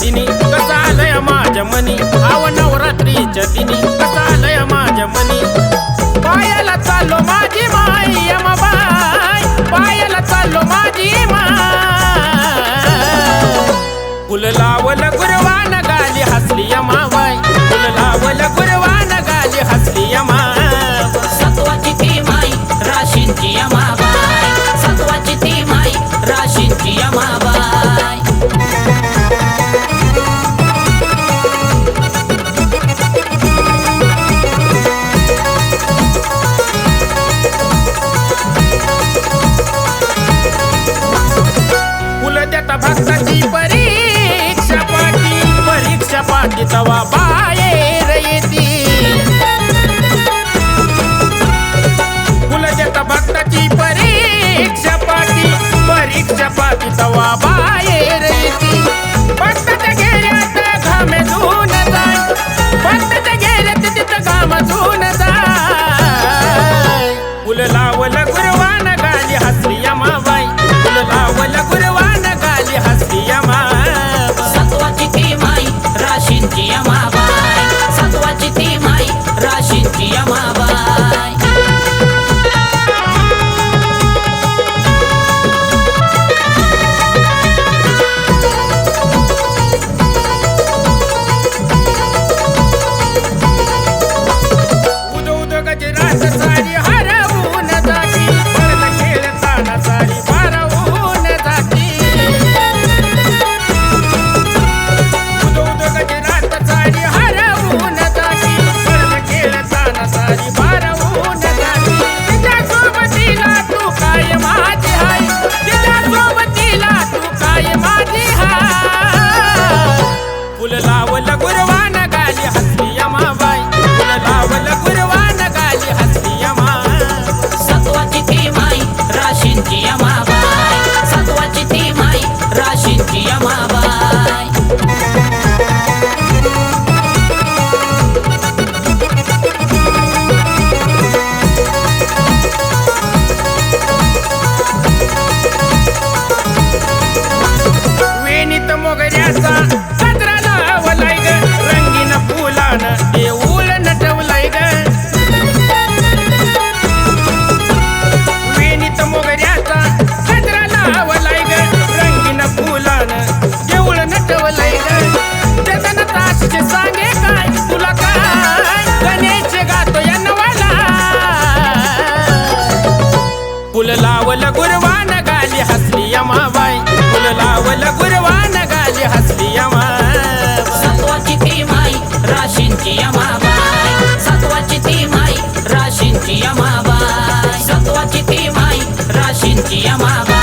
दिनी कसा आलय माझ्या मनी आव नवरात्रीच्या दिनी कसा आलय माझ्या मनी. पायाला चाललो माझी माय यमबाय पायाला चाललो माझी माय फुल लावलं गुरवा tawa ba लावल गुरवान गाली हसली यमाबाई फुल लावल गुरवान गाली हसली यमाबाई सत्वाची ती माई राशींची यमाबाई सत्वाची ती माई राशींची यमाबाई सत्वाची ती माई राशींची यमाबाई